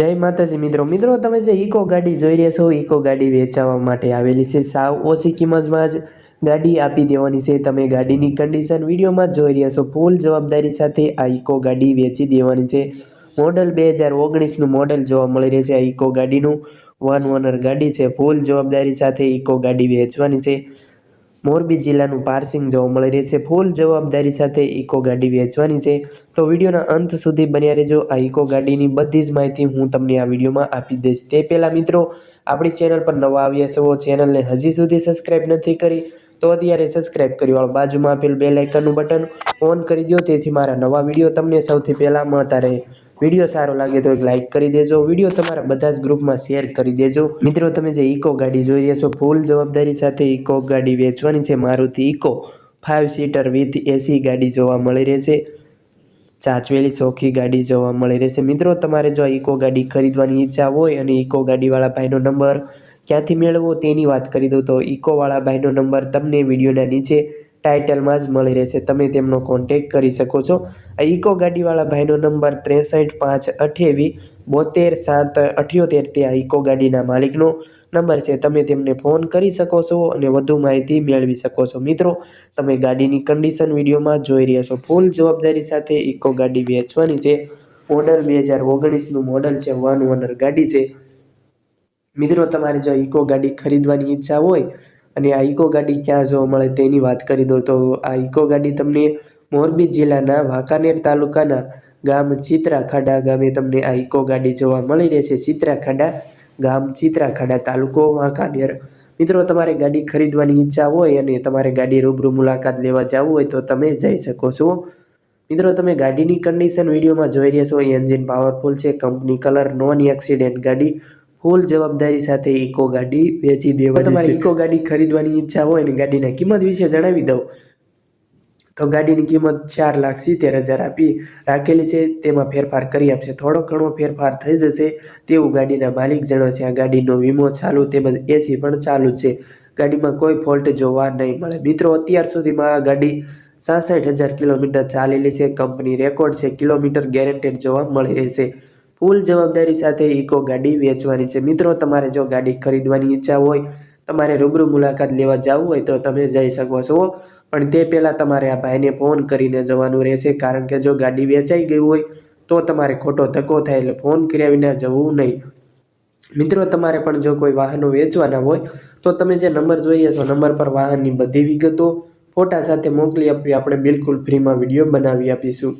જય માતાજી મિત્રો. મિત્રો, તમે જે ઇકો ગાડી જોઈ રહ્યા છો, ઇકો ગાડી વેચાવા માટે આવેલી છે. સાવ ઓછી કિંમતમાં જ ગાડી આપી દેવાની છે. તમે ગાડીની કન્ડિશન વિડીયોમાં જોઈ રહ્યા છો. ફૂલ જવાબદારી સાથે આ ઇકો ગાડી વેચી દેવાની છે. મોડલ બે હજાર ઓગણીસનું મોડલ જોવા મળી રહેશે આ ઇકો ગાડીનું વન ઓનર ગાડી છે. ફૂલ જવાબદારી સાથે ઇકો ગાડી વેચવાની છે. મોરબી જિલ્લાનું પાર્સિંગ જોવા મળી રહેશે ફૂલ જવાબદારી સાથે ઇકો ગાડી વેચવાની છે. તો વિડીયોના અંત સુધી બન્યા રહેજો. આ ઇકો ગાડીની બધી જ માહિતી હું તમને આ વિડીયોમાં આપી દઈશ. તે પહેલાં મિત્રો, આપણી ચેનલ પર નવા આવ્યા છો, ચેનલને હજી સુધી સબસ્ક્રાઈબ નથી કરી, તો અત્યારે સબસ્ક્રાઈબ કરી વાળો બાજુમાં આપેલ બે લાઇકનનું બટન ઓન કરી દો. તેથી મારા નવા વીડિયો તમને સૌથી પહેલાં મળતા રહે. વીડિયો સારો લાગે તો એક લાઇક કરી દેજો. વીડિયો તમારા બધા જ ગ્રુપમાં શેર કરી દેજો. મિત્રો, તમે જે ઇકો ગાડી જોઈ રહ્યા છો ફૂલ જવાબદારી સાથે ઇકો ગાડી વેચવાની છે. Maruti Eeco five seater with AC ગાડી જોવા મળી રહેશે ચાચવેલી ચોખ્ખી ગાડી જોવા મળી રહેશે મિત્રો, તમારે જો ઇકો ગાડી ખરીદવાની ઈચ્છા હોય અને ઇકો ગાડીવાળા ભાઈનો નંબર ક્યાંથી મેળવવો તેની વાત કરી દઉં તો ઇકોવાળા ભાઈનો નંબર તમને વિડીયોના નીચે ટાઇટલમાં જ મળી રહેશે. તમે તેમનો કોન્ટેક કરી શકો છો. આ ઇકો ગાડીવાળા ભાઈનો નંબર ત્રેસઠ પાંચ અઠ્યાવીસ બોતેર સાત અઠ્યોતેર તે આ ઇકો ગાડીના માલિકનો નંબર છે. તમે તેમને ફોન કરી શકો છો અને વધુ માહિતી મેળવી શકો છો. મિત્રો, તમે ગાડીની કન્ડિશન વિડીયોમાં જોઈ રહ્યા છો. ફૂલ જવાબદારી સાથે ઇકો ગાડી વેચવાની છે. મોડલ બે હજાર ઓગણીસનું મોડલ છે. વન ઓનર ગાડી છે. મિત્રો, તમારે જો ઇકો ગાડી ખરીદવાની ઈચ્છા હોય અને આ ઇકો ગાડી ક્યાં જોવા મળે તેની વાત કરી દો તો આ ઇકો ગાડી તમને મોરબી જિલ્લાના વાંકાનેર તાલુકાના ગામ ચિત્રાખાડા ગામે તમને આ ઇકો ગાડી જોવા મળી રહેશે. ચિત્રાખાડા ગામ ચિત્રાખાડા તાલુકો વાંકાનેર. મિત્રો, તમારે ગાડી ખરીદવાની ઈચ્છા હોય અને તમારે ગાડી રૂબરૂ મુલાકાત લેવા જવું હોય તો તમે જઈ શકો છો. મિત્રો, તમે ગાડીની કન્ડિશન વિડીયોમાં જોઈ રહ્યા છો. એન્જિન પાવરફુલ છે કંપની કલર નોન એક્સિડન્ટ ગાડી. ફૂલ જવાબદારી સાથે ઇકો ગાડી વેચી દેવા તમારી ઇકો ગાડી ખરીદવાની ઈચ્છા હોય અને ગાડીના કિંમત વિશે જણાવી દઉં. તો ગાડીની કિંમત ચાર લાખ સિત્તેર હજાર આપી રાખેલી છે. તેમાં ફેરફાર કરી આપશે. થોડો ઘણો ફેરફાર થઈ જશે તેવું ગાડીના માલિક જણાવે છે. આ ગાડીનો વીમો ચાલુ તેમજ એસી પણ ચાલુ છે. ગાડીમાં કોઈ ફોલ્ટ જોવા નહીં મળે. મિત્રો અત્યાર સુધીમાં આ ગાડી સાસઠ હજાર કિલોમીટર ચાલેલી છે. કંપની રેકોર્ડ છે. કિલોમીટર ગેરેન્ટેડ જોવા મળી રહેશે. ફૂલ જવાબદારી સાથે ઇકો ગાડી વેચવાની છે. મિત્રો, તમારે જો ગાડી ખરીદવાની ઈચ્છા હોય, તમારે રૂબરૂ મુલાકાત લેવા જવું હોય તો તમે જઈ શકો છો. પણ તે પહેલાં તમારે આ ભાઈને ફોન કરીને જવાનું રહેશે. કારણ કે જો ગાડી વેચાઈ ગઈ હોય, તો તમારે ખોટો ધક્કો થાય એટલે ફોન કર્યા વિના જવું નહીં. મિત્રો, તમારે પણ જો કોઈ વાહનો વેચવાના હોય, તો તમે જે નંબર જોઈ રહ્યા છો, નંબર પર વાહનની બધી વિગતો ફોટા સાથે મોકલી આપવી. આપણે બિલકુલ ફ્રીમાં વીડિયો બનાવી આપીશું.